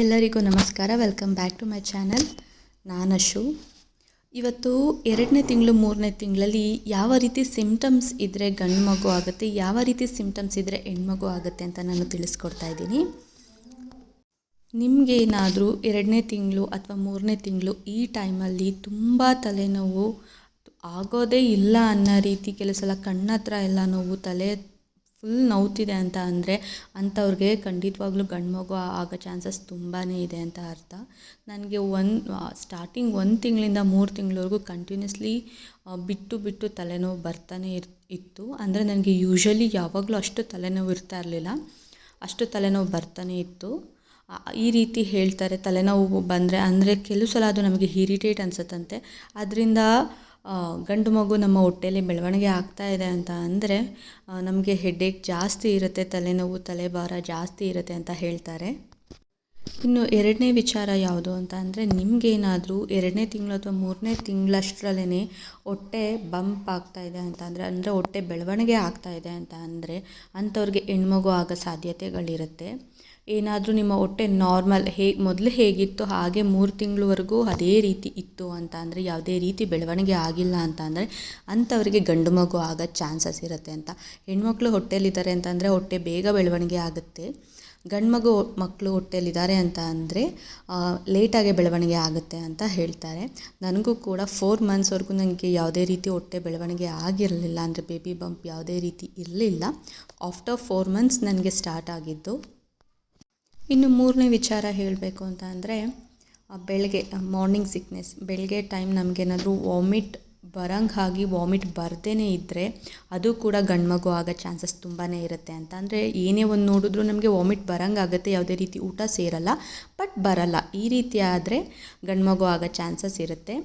ಎಲ್ಲರಿಗೂ ನಮಸ್ಕಾರ. Welcome back to my channel Ashu. ಇವತ್ತು ಎರಡನೇ ತಿಂಗಳು, ಮೂರನೇ ತಿಂಗಳಲ್ಲಿ ಯಾವ ರೀತಿ ಸಿಮ್ಟಮ್ಸ್ ಇದ್ದರೆ ಗಂಡು ಮಗು ಆಗುತ್ತೆ, ಯಾವ ರೀತಿ ಸಿಮ್ಟಮ್ಸ್ ಇದ್ದರೆ ಹೆಣ್ಮಗು ಆಗುತ್ತೆ ಅಂತ ನಾನು ತಿಳಿಸ್ಕೊಡ್ತಾ ಇದ್ದೀನಿ. ನಿಮಗೇನಾದರೂ ಎರಡನೇ ತಿಂಗಳು ಅಥವಾ ಮೂರನೇ ತಿಂಗಳು ಈ ಟೈಮಲ್ಲಿ ತುಂಬ ತಲೆನೋವು ಆಗೋದೇ ಇಲ್ಲ ಅನ್ನೋ ರೀತಿ ಕೆಲವು ಸಲ ಕಣ್ಣತ್ರ ಎಲ್ಲ ನೋವು, ತಲೆ ಫುಲ್ ನೋವ್ತಿದೆ ಅಂತ ಅಂದರೆ ಅಂಥವ್ರಿಗೆ ಖಂಡಿತವಾಗ್ಲೂ ಗಂಡು ಮಗು ಆಗೋ ಚಾನ್ಸಸ್ ತುಂಬಾ ಇದೆ ಅಂತ ಅರ್ಥ. ನನಗೆ ಒಂದು ಸ್ಟಾರ್ಟಿಂಗ್ ಒಂದು ತಿಂಗಳಿಂದ ಮೂರು ತಿಂಗಳವರೆಗೂ ಕಂಟಿನ್ಯೂಸ್ಲಿ ಬಿಟ್ಟು ಬಿಟ್ಟು ತಲೆನೋವು ಬರ್ತಾನೆ ಇರ್, ಇತ್ತು. ಅಂದರೆ ನನಗೆ ಯೂಶ್ವಲಿ ಯಾವಾಗಲೂ ಅಷ್ಟು ತಲೆನೋವು ಇರ್ತಾ ಇರಲಿಲ್ಲ. ಅಷ್ಟು ತಲೆನೋವು ಬರ್ತಾನೆ ಇತ್ತು. ಈ ರೀತಿ ಹೇಳ್ತಾರೆ ತಲೆನೋವು ಬಂದರೆ, ಅಂದರೆ ಕೆಲವು ಸಲ ಅದು ನಮಗೆ ಹಿರಿಟೇಟ್ ಅನಿಸುತ್ತಂತೆ. ಅದರಿಂದ ಗಂಡು ಮಗು ನಮ್ಮ ಹೊಟ್ಟೆಯಲ್ಲಿ ಬೆಳವಣಿಗೆ ಆಗ್ತಾ ಇದೆ ಅಂತ ಅಂದರೆ ನಮಗೆ ಹೆಡ್ಡೇಕ್ ಜಾಸ್ತಿ ಇರುತ್ತೆ, ತಲೆನೋವು, ತಲೆಭಾರ ಜಾಸ್ತಿ ಇರುತ್ತೆ ಅಂತ ಹೇಳ್ತಾರೆ. ಇನ್ನು ಎರಡನೇ ವಿಚಾರ ಯಾವುದು ಅಂತ ಅಂದರೆ, ನಿಮಗೇನಾದರೂ ಎರಡನೇ ತಿಂಗಳು ಅಥವಾ ಮೂರನೇ ತಿಂಗಳಷ್ಟರಲ್ಲೇ ಹೊಟ್ಟೆ ಬಂಪ್ ಆಗ್ತಾ ಇದೆ ಅಂತ ಅಂದರೆ ಅಂದರೆ ಹೊಟ್ಟೆ ಬೆಳವಣಿಗೆ ಆಗ್ತಾ ಇದೆ ಅಂತ ಅಂದರೆ, ಅಂಥವ್ರಿಗೆ ಹೆಣ್ಮಗು ಆಗೋ ಸಾಧ್ಯತೆಗಳಿರುತ್ತೆ. ಏನಾದರೂ ನಿಮ್ಮ ಹೊಟ್ಟೆ ನಾರ್ಮಲ್ ಹೇಗೆ, ಮೊದಲು ಹೇಗಿತ್ತು ಹಾಗೆ ಮೂರು ತಿಂಗಳವರೆಗೂ ಅದೇ ರೀತಿ ಇತ್ತು ಅಂತ ಅಂದರೆ, ಯಾವುದೇ ರೀತಿ ಬೆಳವಣಿಗೆ ಆಗಿಲ್ಲ ಅಂತ ಅಂದರೆ, ಅಂಥವರಿಗೆ ಗಂಡು ಮಗು ಆಗೋ ಚಾನ್ಸಸ್ ಇರುತ್ತೆ ಅಂತ. ಹೆಣ್ಮಕ್ಳು ಹೊಟ್ಟೆಲಿದ್ದಾರೆ ಅಂತ ಅಂದರೆ, ಹೊಟ್ಟೆ ಬೇಗ ಬೆಳವಣಿಗೆ ಆಗುತ್ತೆ. ಗಂಡು ಮಗು, ಮಕ್ಕಳು ಹೊಟ್ಟೆಲಿದ್ದಾರೆ ಅಂತ ಅಂದರೆ ಲೇಟಾಗಿ ಬೆಳವಣಿಗೆ ಆಗುತ್ತೆ ಅಂತ ಹೇಳ್ತಾರೆ. ನನಗೂ ಕೂಡ ಫೋರ್ ಮಂತ್ಸ್ವರೆಗೂ ನನಗೆ ಯಾವುದೇ ರೀತಿ ಹೊಟ್ಟೆ ಬೆಳವಣಿಗೆ ಆಗಿರಲಿಲ್ಲ ಅಂದರೆ ಬೇಬಿ ಬಂಪ್ ಯಾವುದೇ ರೀತಿ ಇರಲಿಲ್ಲ. ಆಫ್ಟರ್ ಫೋರ್ ಮಂತ್ಸ್ ನನಗೆ ಸ್ಟಾರ್ಟ್ ಆಗಿದ್ದು ಇನ್ನು ಮೂರನೇ ವಿಚಾರ ಹೇಳಬೇಕು ಅಂತ ಅಂದರೆ ಬೆಳಗ್ಗೆ ಮಾರ್ನಿಂಗ್ ಸಿಕ್ನೆಸ್ ಬೆಳಗ್ಗೆ ಟೈಮ್ ನಮಗೇನಾದರೂ ವಾಮಿಟ್ ಬರಂಗೆ ವಾಮಿಟ್ ಬರ್ದೇ ಇದ್ದರೆ ಅದು ಕೂಡ ಗಂಡು ಮಗು ಆಗೋ ಚಾನ್ಸಸ್ ತುಂಬಾ ಇರುತ್ತೆ ಅಂತ. ಅಂದರೆ ಏನೇ ಒಂದು ನೋಡಿದ್ರೂ ನಮಗೆ ವಾಮಿಟ್ ಬರಂಗೆ ಆಗುತ್ತೆ, ಯಾವುದೇ ರೀತಿ ಊಟ ಸೇರಲ್ಲ ಬಟ್ ಬರಲ್ಲ. ಈ ರೀತಿ ಆದರೆ ಗಂಡು ಮಗು ಆಗೋ ಚಾನ್ಸಸ್ ಇರುತ್ತೆ.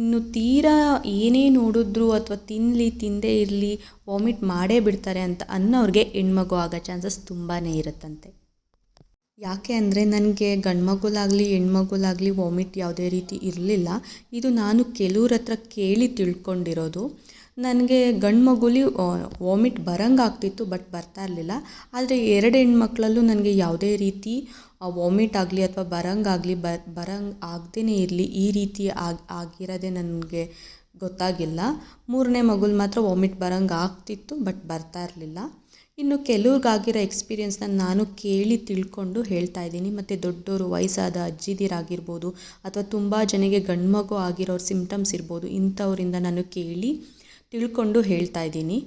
ಇನ್ನು ತೀರಾ ಏನೇ ನೋಡಿದ್ರು ಅಥವಾ ತಿನ್ನಲಿ ತಿಂದೇ ಇರಲಿ ವಾಮಿಟ್ ಮಾಡೇ ಬಿಡ್ತಾರೆ ಅಂತ ಅನ್ನೋರಿಗೆ ಹೆಣ್ಮಗು ಆಗೋ ಚಾನ್ಸಸ್ ತುಂಬಾ ಇರುತ್ತಂತೆ. ಯಾಕೆ ಅಂದರೆ ನನಗೆ ಗಂಡು ಮಗುಲಾಗಲಿ ಹೆಣ್ಮಗುಲಾಗಲಿ ವಾಮಿಟ್ ಯಾವುದೇ ರೀತಿ ಇರಲಿಲ್ಲ. ಇದು ನಾನು ಕೆಲವ್ರ ಹತ್ರ ಕೇಳಿ ತಿಳ್ಕೊಂಡಿರೋದು. ನನಗೆ ಗಂಡು ಮಗುಲಿ ವಾಮಿಟ್ ಬರಂಗೆ ಆಗ್ತಿತ್ತು ಬಟ್ ಬರ್ತಾ ಇರಲಿಲ್ಲ. ಆದರೆ ಎರಡು ಹೆಣ್ಮಕ್ಳಲ್ಲೂ ನನಗೆ ಯಾವುದೇ ರೀತಿ ವಾಮಿಟ್ ಆಗಲಿ ಅಥವಾ ಬರಂಗಾಗಲಿ ಬ, ಬರಂಗೆ ಆಗದೇ ಇರಲಿ, ಈ ರೀತಿ ಆಗಿ, ಆಗಿರೋದೇ ನನಗೆ ಗೊತ್ತಾಗಿಲ್ಲ. ಮೂರನೇ ಮಗಳು ಮಾತ್ರ ವಾಮಿಟ್ ಬರಂಗೆ ಆಗ್ತಿತ್ತು ಬಟ್ ಬರ್ತಾ ಇರಲಿಲ್ಲ. ಇನ್ನು ಕೆಲವ್ರಿಗಾಗಿರೋ ಎಕ್ಸ್ಪೀರಿಯೆನ್ಸ್ನ ನಾನು ಕೇಳಿ ತಿಳ್ಕೊಂಡು ಹೇಳ್ತಾ ಇದ್ದೀನಿ. ಮತ್ತು ದೊಡ್ಡವರು ವಯಸ್ಸಾದ ಅಜ್ಜಿದಿರಾಗಿರ್ಬೋದು ಅಥವಾ ತುಂಬ ಜನಕ್ಕೆ ಗಂಡು ಮಗು ಆಗಿರೋರು ಸಿಂಪ್ಟಮ್ಸ್ ಇರ್ಬೋದು, ಇಂಥವರಿಂದ ನಾನು ಕೇಳಿ ತಿಳ್ಕೊಂಡು ಹೇಳ್ತಾ ಇದ್ದೀನಿ.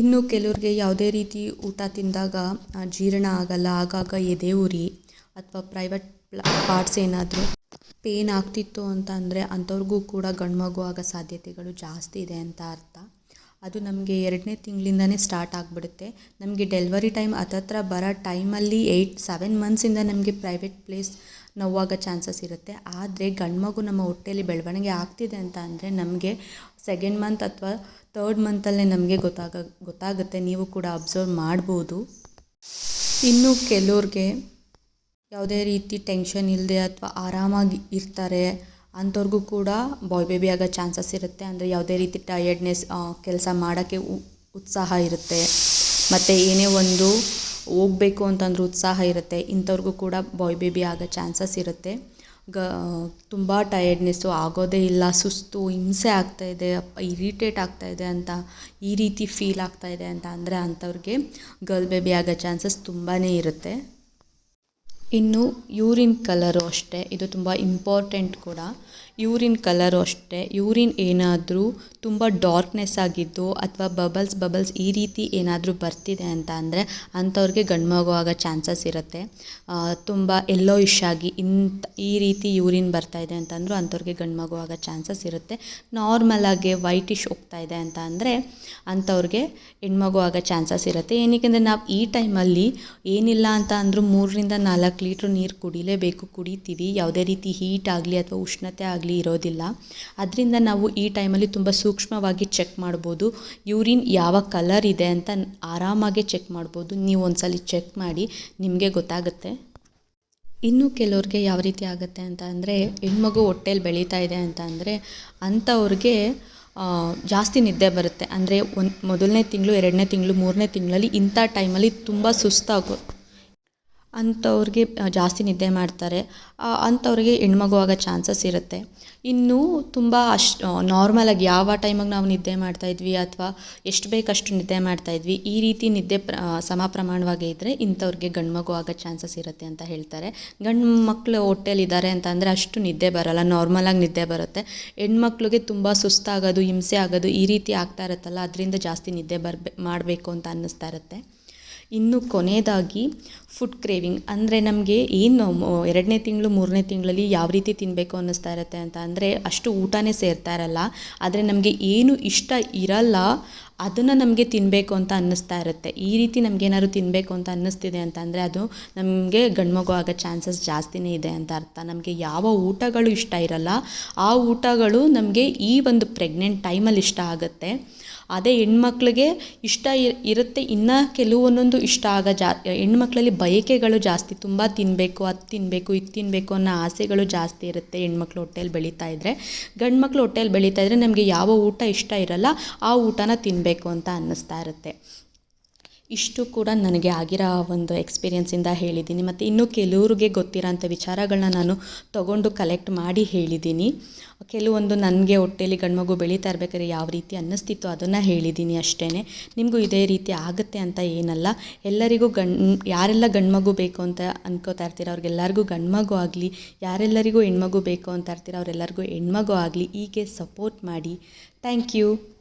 ಇನ್ನು ಕೆಲವ್ರಿಗೆ ಯಾವುದೇ ರೀತಿ ಊಟ ತಿಂದಾಗ ಜೀರ್ಣ ಆಗಲ್ಲ, ಆಗಾಗ ಎದೆ ಉರಿ ಅಥವಾ ಪ್ರೈವೇಟ್ ಪಾರ್ಟ್ಸ್ ಏನಾದರೂ ಪೇನ್ ಆಗ್ತಿತ್ತು ಅಂತ ಅಂದರೆ ಅಂಥವ್ರಿಗೂ ಕೂಡ ಗಂಡು ಮಗು ಆಗೋ ಸಾಧ್ಯತೆಗಳು ಜಾಸ್ತಿ ಇದೆ ಅಂತ ಅರ್ಥ. ಅದು ನಮಗೆ ಎರಡನೇ ತಿಂಗಳಿಂದನೇ ಸ್ಟಾರ್ಟ್ ಆಗಿಬಿಡುತ್ತೆ. ನಮಗೆ ಡೆಲ್ವರಿ ಟೈಮ್ ಹತ್ತತ್ರ ಬರೋ ಟೈಮಲ್ಲಿ ಏಯ್ಟ್ ಸೆವೆನ್ ಮಂತ್ಸಿಂದ ನಮಗೆ ಪ್ರೈವೇಟ್ ಪ್ಲೇಸ್ ನೋವಾಗೋ ಚಾನ್ಸಸ್ ಇರುತ್ತೆ. ಆದರೆ ಗಂಡು ಮಗು ನಮ್ಮ ಹೊಟ್ಟೆಯಲ್ಲಿ ಬೆಳವಣಿಗೆ ಆಗ್ತಿದೆ ಅಂತ ಅಂದರೆ ನಮಗೆ ಸೆಕೆಂಡ್ ಮಂತ್ ಅಥವಾ ತರ್ಡ್ ಮಂತಲ್ಲೇ ನಮಗೆ ಗೊತ್ತಾಗ, ಗೊತ್ತಾಗುತ್ತೆ. ನೀವು ಕೂಡ ಅಬ್ಸರ್ವ್ ಮಾಡ್ಬೋದು. ಇನ್ನು ಕೆಲವ್ರಿಗೆ ಯಾವುದೇ ರೀತಿ ಟೆನ್ಷನ್ ಇಲ್ಲದೆ ಅಥವಾ ಆರಾಮಾಗಿ ಇರ್ತಾರೆ ಅಂಥವ್ರಿಗೂ ಕೂಡ ಬಾಯ್ ಬೇಬಿ ಆಗೋ ಚಾನ್ಸಸ್ ಇರುತ್ತೆ. ಅಂದರೆ ಯಾವುದೇ ರೀತಿ ಟಯರ್ಡ್ನೆಸ್ ಕೆಲಸ ಮಾಡೋಕ್ಕೆ ಉತ್ಸಾಹ ಇರುತ್ತೆ. ಮತ್ತು ಏನೇ ಒಂದು ಹೋಗಬೇಕು ಅಂತಂದ್ರೆ ಉತ್ಸಾಹ ಇರುತ್ತೆ. ಇಂಥವ್ರಿಗೂ ಕೂಡ ಬಾಯ್ ಬೇಬಿ ಆಗೋ ಚಾನ್ಸಸ್ ಇರುತ್ತೆ. ಗ, ತುಂಬ ಟಯರ್ಡ್ನೆಸ್ಸು ಆಗೋದೇ ಇಲ್ಲ, ಸುಸ್ತು, ಹಿಂಸೆ ಆಗ್ತಾಯಿದೆ ಇರಿಟೇಟ್ ಆಗ್ತಾಯಿದೆ ಅಂತ, ಈ ರೀತಿ ಫೀಲ್ ಆಗ್ತಾಯಿದೆ ಅಂತ ಅಂದರೆ ಅಂಥವ್ರಿಗೆ ಗರ್ಲ್ ಬೇಬಿ ಆಗೋ ಚಾನ್ಸಸ್ ತುಂಬಾ ಇರುತ್ತೆ. ಇನ್ನು ಯೂರಿನ್ ಕಲರು ಅಷ್ಟೇ. ಇದು ತುಂಬ ಇಂಪಾರ್ಟೆಂಟ್ ಕೂಡ. ಯೂರಿನ್ ಕಲರು ಅಷ್ಟೇ. ಯೂರಿನ್ ಏನಾದರೂ ತುಂಬ ಡಾರ್ಕ್ನೆಸ್ ಆಗಿದ್ದು ಅಥವಾ ಬಬಲ್ಸ್ ಬಬಲ್ಸ್ ಈ ರೀತಿ ಏನಾದರೂ ಬರ್ತಿದೆ ಅಂತ ಅಂದರೆ ಅಂಥವ್ರಿಗೆ ಗಂಡು ಆಗೋ ಚಾನ್ಸಸ್ ಇರುತ್ತೆ ತುಂಬ ಎಲ್ಲೋ ಇಶ್ ಆಗಿ ಇಂಥ ಈ ರೀತಿ ಯೂರಿನ್ ಬರ್ತಾ ಇದೆ ಅಂತಂದರೂ ಅಂಥವ್ರಿಗೆ ಗಂಡು ಮಗು ಆಗೋ ಚಾನ್ಸಸ್ ಇರುತ್ತೆ ನಾರ್ಮಲಾಗಿ ವೈಟಿಶ್ ಹೋಗ್ತಾ ಇದೆ ಅಂತ ಅಂದರೆ ಅಂಥವ್ರಿಗೆ ಹೆಣ್ಮಗು ಆಗೋ ಚಾನ್ಸಸ್ ಇರುತ್ತೆ. ಏನಕ್ಕೆ ಅಂದರೆ ನಾವು ಈ ಟೈಮಲ್ಲಿ ಏನಿಲ್ಲ ಅಂತ ಅಂದರೂ ಮೂರರಿಂದ ನಾಲ್ಕು ಲೀಟ್ರ್ ನೀರು ಕುಡಿಲೇಬೇಕು. ಕುಡಿತೀವಿ. ಯಾವುದೇ ರೀತಿ ಹೀಟ್ ಆಗಲಿ ಅಥವಾ ಉಷ್ಣತೆ ಆಗಲಿ ಇರೋದಿಲ್ಲ. ಅದರಿಂದ ನಾವು ಈ ಟೈಮಲ್ಲಿ ತುಂಬ ಸೂಕ್ಷ್ಮವಾಗಿ ಚೆಕ್ ಮಾಡ್ಬೋದು. ಯೂರಿನ್ ಯಾವ ಕಲರ್ ಇದೆ ಅಂತ ಆರಾಮಾಗಿ ಚೆಕ್ ಮಾಡ್ಬೋದು. ನೀವು ಒಂದ್ಸಲಿ ಚೆಕ್ ಮಾಡಿ ನಿಮಗೆ ಗೊತ್ತಾಗುತ್ತೆ. ಇನ್ನು ಕೆಲವ್ರಿಗೆ ಯಾವ ರೀತಿ ಆಗುತ್ತೆ ಅಂತ ಅಂದರೆ, ಹೆಣ್ಮಗು ಹೊಟ್ಟೆಲಿ ಬೆಳೀತಾ ಇದೆ ಅಂತ ಅಂದರೆ, ಅಂಥವ್ರಿಗೆ ಜಾಸ್ತಿ ನಿದ್ದೆ ಬರುತ್ತೆ. ಅಂದರೆ ಒಂದು, ಮೊದಲನೇ ತಿಂಗಳು, ಎರಡನೇ ತಿಂಗಳು, ಮೂರನೇ ತಿಂಗಳಲ್ಲಿ ಇಂಥ ಟೈಮಲ್ಲಿ ತುಂಬ ಸುಸ್ತಾಗೋ ಅಂಥವ್ರಿಗೆ ಜಾಸ್ತಿ ನಿದ್ದೆ ಮಾಡ್ತಾರೆ. ಅಂಥವ್ರಿಗೆ ಹೆಣ್ಮಗು ಚಾನ್ಸಸ್ ಇರುತ್ತೆ. ಇನ್ನು ತುಂಬ ಅಷ್ಟು ನಾರ್ಮಲಾಗಿ ಯಾವ ಟೈಮಿಗೆ ನಾವು ನಿದ್ದೆ ಮಾಡ್ತಾಯಿದ್ವಿ ಅಥವಾ ಎಷ್ಟು ಬೇಕಷ್ಟು ನಿದ್ದೆ ಮಾಡ್ತಾಯಿದ್ವಿ ಈ ರೀತಿ ನಿದ್ದೆ ಪ್ರ ಸಮ ಪ್ರಮಾಣವಾಗಿ ಇದ್ದರೆ ಇಂಥವ್ರಿಗೆ ಗಂಡು ಚಾನ್ಸಸ್ ಇರುತ್ತೆ ಅಂತ ಹೇಳ್ತಾರೆ. ಗಂಡು ಮಕ್ಕಳು ಹೊಟ್ಟೆಲಿದ್ದಾರೆ ಅಂತ ಅಂದರೆ ಅಷ್ಟು ನಿದ್ದೆ ಬರೋಲ್ಲ ನಾರ್ಮಲಾಗಿ ನಿದ್ದೆ ಬರುತ್ತೆ. ಹೆಣ್ಮಕ್ಳಿಗೆ ತುಂಬ ಸುಸ್ತಾಗೋದು, ಹಿಂಸೆ ಆಗೋದು ಈ ರೀತಿ ಆಗ್ತಾ ಇರುತ್ತಲ್ಲ, ಅದರಿಂದ ಜಾಸ್ತಿ ನಿದ್ದೆ ಮಾಡಬೇಕು ಅಂತ ಅನ್ನಿಸ್ತಾ ಇರುತ್ತೆ. ಇನ್ನು ಕೊನೆಯದಾಗಿ ಫುಡ್ ಕ್ರೇವಿಂಗ್ ಅಂದರೆ ನಮಗೆ ಏನು ಎರಡನೇ ತಿಂಗಳು, ಮೂರನೇ ತಿಂಗಳಲ್ಲಿ ಯಾವ ರೀತಿ ತಿನ್ನಬೇಕು ಅನ್ನಿಸ್ತಾ ಇರುತ್ತೆ ಅಂತ ಅಂದರೆ ಅಷ್ಟು ಊಟನೇ ಸೇರ್ತಾ ಇರಲ್ಲ. ಆದರೆ ನಮಗೆ ಏನು ಇಷ್ಟ ಇರಲ್ಲ ಅದನ್ನು ನಮಗೆ ತಿನ್ನಬೇಕು ಅಂತ ಅನ್ನಿಸ್ತಾ ಇರುತ್ತೆ. ಈ ರೀತಿ ನಮಗೇನಾದ್ರು ತಿನ್ನಬೇಕು ಅಂತ ಅನ್ನಿಸ್ತಿದೆ ಅಂತ ಅಂದರೆ ಅದು ನಮಗೆ ಗಂಡು ಆಗೋ ಚಾನ್ಸಸ್ ಜಾಸ್ತಿನೇ ಇದೆ ಅಂತ ಅರ್ಥ. ನಮಗೆ ಯಾವ ಊಟಗಳು ಇಷ್ಟ ಇರಲ್ಲ. ಆ ಊಟಗಳು ನಮಗೆ ಈ ಒಂದು ಪ್ರೆಗ್ನೆಂಟ್ ಟೈಮಲ್ಲಿ ಇಷ್ಟ ಆಗುತ್ತೆ. ಅದೇ ಹೆಣ್ಮಕ್ಳಿಗೆ ಇಷ್ಟ ಇರುತ್ತೆ. ಇನ್ನು ಕೆಲವೊಂದೊಂದು ಇಷ್ಟ ಆಗ ಜಾ, ಹೆಣ್ಮಕ್ಳಲ್ಲಿ ಬಯಕೆಗಳು ಜಾಸ್ತಿ. ತುಂಬ ತಿನ್ನಬೇಕು ಅದು ತಿನ್ನಬೇಕು ಇದು ತಿನ್ನಬೇಕು ಅನ್ನೋ ಆಸೆಗಳು ಜಾಸ್ತಿ ಇರುತ್ತೆ ಹೆಣ್ಮಕ್ಳು ಹೊಟ್ಟೆಯಲ್ಲಿ ಬೆಳೀತಾ ಇದ್ದರೆ ಗಂಡು ಮಕ್ಕಳು ಹೊಟ್ಟೆಯಲ್ಲಿ ಬೆಳೀತಾ ಇದ್ದರೆ ನಮಗೆ ಯಾವ ಊಟ ಇಷ್ಟ ಇರಲ್ಲ. ಆ ಊಟನ ತಿನ್ನಬೇಕು ಅಂತ ಅನ್ನಿಸ್ತಾ ಇರುತ್ತೆ. ಇಷ್ಟು ಕೂಡ ನನಗೆ ಆಗಿರೋ ಒಂದು ಎಕ್ಸ್ಪೀರಿಯೆನ್ಸಿಂದ ಹೇಳಿದ್ದೀನಿ. ಮತ್ತು ಇನ್ನೂ ಕೆಲವ್ರಿಗೆ ಗೊತ್ತಿರೋಂಥ ವಿಚಾರಗಳನ್ನ ನಾನು ತೊಗೊಂಡು ಕಲೆಕ್ಟ್ ಮಾಡಿ ಹೇಳಿದ್ದೀನಿ. ಕೆಲವೊಂದು ನನಗೆ ಹೊಟ್ಟೆಲಿ ಗಂಡು ಮಗು ಬೆಳೀತಾ ಇರ್ಬೇಕಾದ್ರೆ ಯಾವ ರೀತಿ ಅನ್ನಿಸ್ತಿತ್ತು ಅದನ್ನು ಹೇಳಿದ್ದೀನಿ ಅಷ್ಟೇ ನಿಮಗೂ ಇದೇ ರೀತಿ ಆಗುತ್ತೆ ಅಂತ ಏನಲ್ಲ. ಎಲ್ಲರಿಗೂ ಗಂಡ್, ಯಾರೆಲ್ಲ ಗಂಡು ಮಗು ಬೇಕು ಅಂತ ಅನ್ಕೋತಾ ಇರ್ತೀರ ಅವ್ರಿಗೆಲ್ಲರಿಗೂ ಗಂಡು ಮಗು ಆಗಲಿ, ಯಾರೆಲ್ಲರಿಗೂ ಹೆಣ್ಮಗು ಬೇಕು ಅಂತ ಇರ್ತೀರ ಅವರೆಲ್ಲರಿಗೂ ಹೆಣ್ಮಗು ಆಗಲಿ, ಹೀಗೆ ಸಪೋರ್ಟ್ ಮಾಡಿ. Thank you